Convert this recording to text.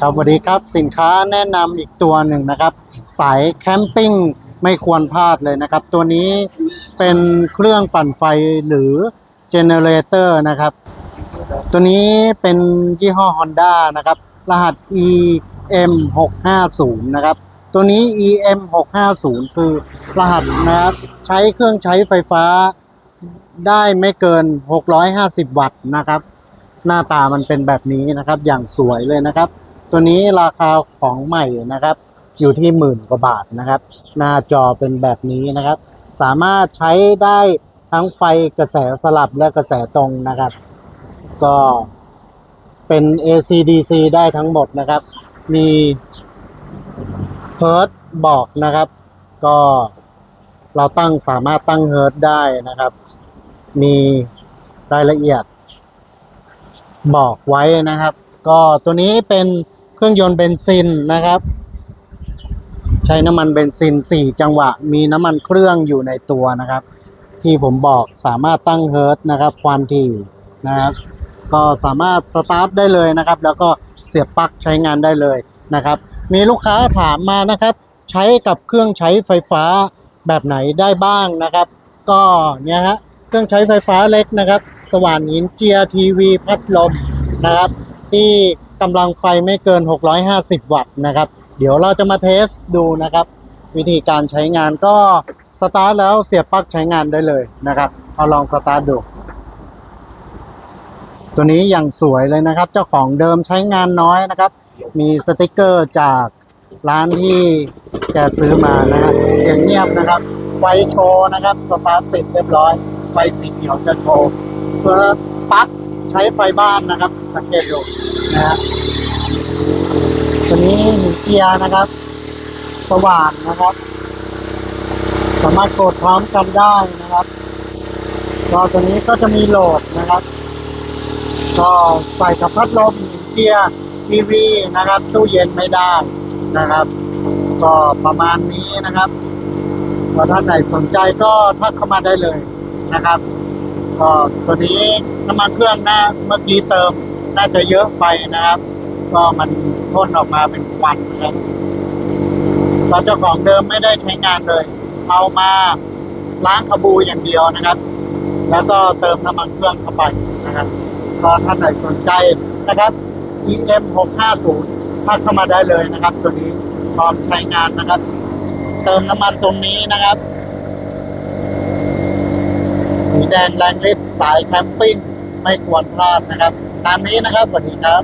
ครับสวัสดีครับสินค้าแนะนำอีกตัวหนึ่งนะครับ สายแคมปิ้งไม่ควรพลาดเลยนะครับ ตัวนี้เป็นเครื่องปั่นไฟหรือเจเนเรเตอร์นะครับ ตัวนี้เป็นยี่ห้อ Honda นะครับ รหัส EM 6 5 0นะครับ ตัวนี้ EM 6 5 0คือรหัสนะครับ ใช้เครื่องใช้ไฟฟ้าได้ไม่เกิน 650 วัตต์นะครับ หน้าตามันเป็นแบบนี้นะครับ อย่างสวยเลยนะครับ ตัวนี้ราคาของใหม่นะครับ อยู่ที่หมื่นกว่าบาทนะครับ หน้าจอเป็นแบบนี้นะครับ สามารถใช้ได้ทั้งไฟกระแสสลับและกระแสตรงนะครับ ก็เป็น AC/DC ได้ทั้งหมดนะครับ มีเฮิร์ตบอกนะครับ ก็เราตั้งสามารถตั้งเฮิร์ตได้นะครับ มีรายละเอียดบอกไว้นะครับ ก็ตัวนี้เป็น เครื่องยนต์เบนซินนะครับ ใช้น้ำมันเบนซิน 4 จังหวะ มีน้ำมันเครื่องอยู่ในตัวนะครับ ที่ผมบอกสามารถตั้งเฮิร์ตนะครับ ความถี่นะครับ ก็สามารถสตาร์ทได้เลยนะครับ แล้วก็เสียบปลั๊กใช้งานได้เลยนะครับ มีลูกค้าถามมานะครับ ใช้กับเครื่องใช้ไฟฟ้าแบบไหนได้บ้างนะครับ ก็เนี่ยฮะเครื่องใช้ไฟฟ้าเล็กนะครับ สว่านหินเจียทีวีพัดลมนะครับ ที่ กำลังไฟไม่เกิน 650 วัตต์นะครับ เดี๋ยวเราจะมาเทสดูนะครับ วิธีการใช้งานก็สตาร์ทแล้วเสียบปลั๊กใช้งานได้เลยนะครับเอาลองสตาร์ทดู ตัวนี้อย่างสวยเลยนะครับ เจ้าของเดิมใช้งานน้อยนะครับ มีสติกเกอร์จากร้านที่แกซื้อมานะครับเสียงเงียบนะครับ ไฟโชว์นะครับ สตาร์ทติดเรียบร้อย ไฟสีเขียวจะโชว์ตัวปลั๊ก ใช้ไฟบ้านนะครับ สังเกตดูนะฮะตัวนี้หนึ่งเกียร์นะครับ สว่างนะครับ สามารถกดพร้อมกันได้นะครับก็ตัวนี้ก็จะมีโหลดนะครับก็ใส่กับพัดลมเกียร์ทีวีนะครับตู้เย็นไม่ได้นะครับ ก็ประมาณนี้นะครับก็ท่านไหนสนใจก็ทักเข้ามาได้เลยนะครับ ก็ตัวนี้น้ำมันเครื่องนะเมื่อกี้เติมน่าจะเยอะไปนะครับ ก็มันพ่นออกมาเป็นควันนะครับเราเจ้าของเดิมไม่ได้ใช้งานเลย เอามาล้างขบูอย่างเดียวนะครับ แล้วก็เติมน้ำมันเครื่องเข้าไปนะครับก็ท่านไหนสนใจนะครับ EM 650ทักเข้ามาได้เลยนะครับ ตัวนี้พร้อมใช้งานนะครับ เติมน้ำมันตรงนี้นะครับ สีแดงแรงฤทธิ์สายแคมปิ้งไม่ควรพลาดนะครับ ตามนี้นะครับสวัสดีครับ